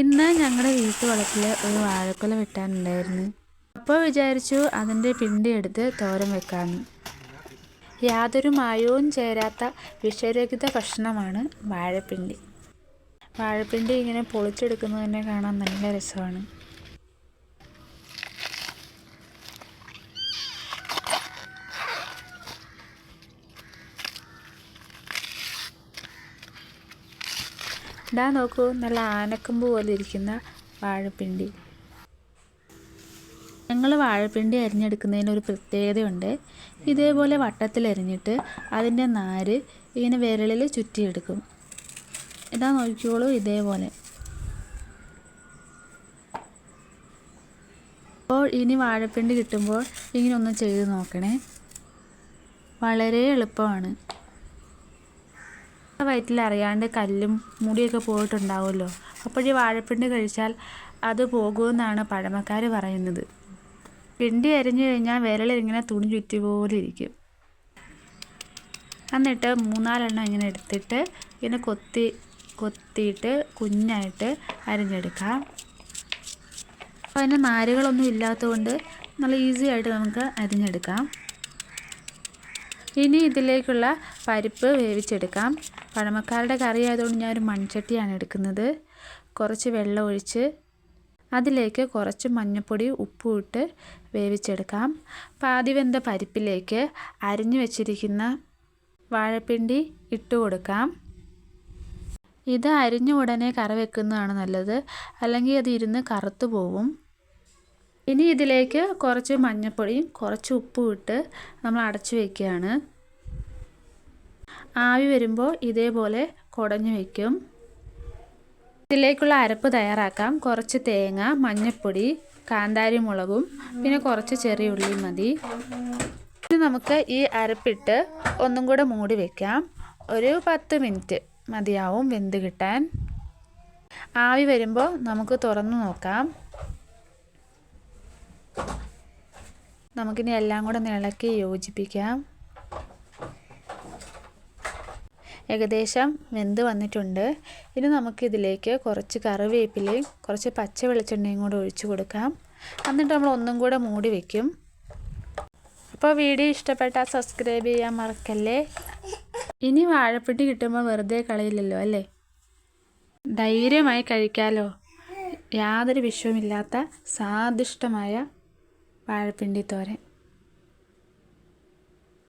ഇന്ന് ഞങ്ങളുടെ വീട്ടുവളപ്പിൽ ഒരു വാഴക്കുല വെട്ടാനുണ്ടായിരുന്നു. അപ്പോൾ വിചാരിച്ചു അതിന്റെ പിണ്ടി എടുത്ത് തോരൻ വെക്കാമെന്ന് യാതൊരു മായവും ചേരാത്ത വിഷരഹിത ഭക്ഷണമാണ് വാഴപ്പിണ്ടി. വാഴപ്പിണ്ടി ഇങ്ങനെ പൊളിച്ചെടുക്കുന്നത് തന്നെ കാണാൻ നല്ല രസമാണ്. ഇതാ നോക്കൂ. നല്ല ആനക്കമ്പ് പോലെ ഇരിക്കുന്ന വാഴപ്പിണ്ടി. ഞങ്ങൾ വാഴപ്പിണ്ടി അരിഞ്ഞെടുക്കുന്നതിന് ഒരു പ്രത്യേകതയുണ്ട്. ഇതേപോലെ വട്ടത്തിൽ അരിഞ്ഞിട്ട് അതിന്റെ നാര് ഇങ്ങനെ വിരലിൽ ചുറ്റിയെടുക്കും. ഇതാ നോക്കിയോളൂ ഇതേപോലെ. അപ്പോൾ ഇനി വാഴപ്പിണ്ടി കിട്ടുമ്പോൾ ഇങ്ങനെ ഒന്ന് ചെയ്ത് നോക്കണേ. വളരെ എളുപ്പമാണ്. വയറ്റിൽ അറിയാണ്ട് കല്ലും മുടിയൊക്കെ പോയിട്ടുണ്ടാവുമല്ലോ. അപ്പോൾ ഈ വാഴപ്പിണ്ടി കഴിച്ചാൽ അത് പോകുമെന്നാണ് പഴമക്കാർ പറയുന്നത്. പിണ്ടി അരിഞ്ഞു കഴിഞ്ഞാൽ വിരലിങ്ങനെ തുണി ചുറ്റി പോലെ ഇരിക്കും. എന്നിട്ട് മൂന്നാലെണ്ണം ഇങ്ങനെ എടുത്തിട്ട് ഇങ്ങനെ കൊത്തി കൊത്തിയിട്ട് കുഞ്ഞായിട്ട് അരിഞ്ഞെടുക്കാം. അപ്പോൾ അതിന് നാരുകളൊന്നും ഇല്ലാത്തതുകൊണ്ട് നല്ല ഈസി ആയിട്ട് നമുക്ക് അരിഞ്ഞെടുക്കാം. ഇനി ഇതിലേക്കുള്ള പരിപ്പ് വേവിച്ചെടുക്കാം. പഴമക്കാരുടെ കറി ആയതുകൊണ്ട് ഞാനൊരു മൺചട്ടിയാണ് എടുക്കുന്നത്. കുറച്ച് വെള്ളം ഒഴിച്ച് അതിലേക്ക് കുറച്ച് മഞ്ഞൾപ്പൊടി ഉപ്പും ഇട്ട് വേവിച്ചെടുക്കാം. പാതി വെന്ത പരിപ്പിലേക്ക് അരിഞ്ഞു വെച്ചിരിക്കുന്ന വാഴപ്പിണ്ടി ഇട്ട് കൊടുക്കാം. ഇത് അരിഞ്ഞ ഉടനെ കറി വെക്കുന്നതാണ് നല്ലത്. അല്ലെങ്കിൽ അത് ഇരുന്ന് കറുത്തു പോവും. ഇനി ഇതിലേക്ക് കുറച്ച് മഞ്ഞൾപ്പൊടിയും കുറച്ച് ഉപ്പും ഇട്ട് നമ്മൾ അടച്ചു വയ്ക്കുകയാണ് ആവി വരുമ്പോൾ ഇതേപോലെ കുടഞ്ഞു വയ്ക്കും. ഇതിലേക്കുള്ള അരപ്പ് തയ്യാറാക്കാം. കുറച്ച് തേങ്ങ മഞ്ഞൾപ്പൊടി കാന്താരി മുളകും പിന്നെ കുറച്ച് ചെറിയ ഉള്ളി മതി. ഇനി നമുക്ക് ഈ അരപ്പിട്ട് ഒന്നും കൂടെ മൂടി വെക്കാം. ഒരു പത്ത് മിനിറ്റ് മതിയാവും വെന്ത് കിട്ടാൻ. ആവി വരുമ്പോൾ നമുക്ക് തുറന്നു നോക്കാം. നമുക്കിനി എല്ലാം കൂടെ ഇളക്കി യോജിപ്പിക്കാം. ഏകദേശം വെന്ത് വന്നിട്ടുണ്ട്. ഇനി നമുക്കിതിലേക്ക് കുറച്ച് കറിവേപ്പിലയും കുറച്ച് പച്ച വെളിച്ചെണ്ണയും കൂടെ ഒഴിച്ച് കൊടുക്കാം. എന്നിട്ട് നമ്മൾ ഒന്നും കൂടെ മൂടി വയ്ക്കും അപ്പോൾ വീഡിയോ ഇഷ്ടപ്പെട്ടാൽ സബ്സ്ക്രൈബ് ചെയ്യാൻ മറക്കല്ലേ? ഇനി വാഴപ്പിട്ടി കിട്ടുമ്പോൾ വെറുതെ കളയില്ലല്ലോ അല്ലേ? ധൈര്യമായി കഴിക്കാലോ. യാതൊരു വിഷവുമില്ലാത്ത സ്വാദിഷ്ടമായ വാഴപ്പിണ്ടി തോരൻ.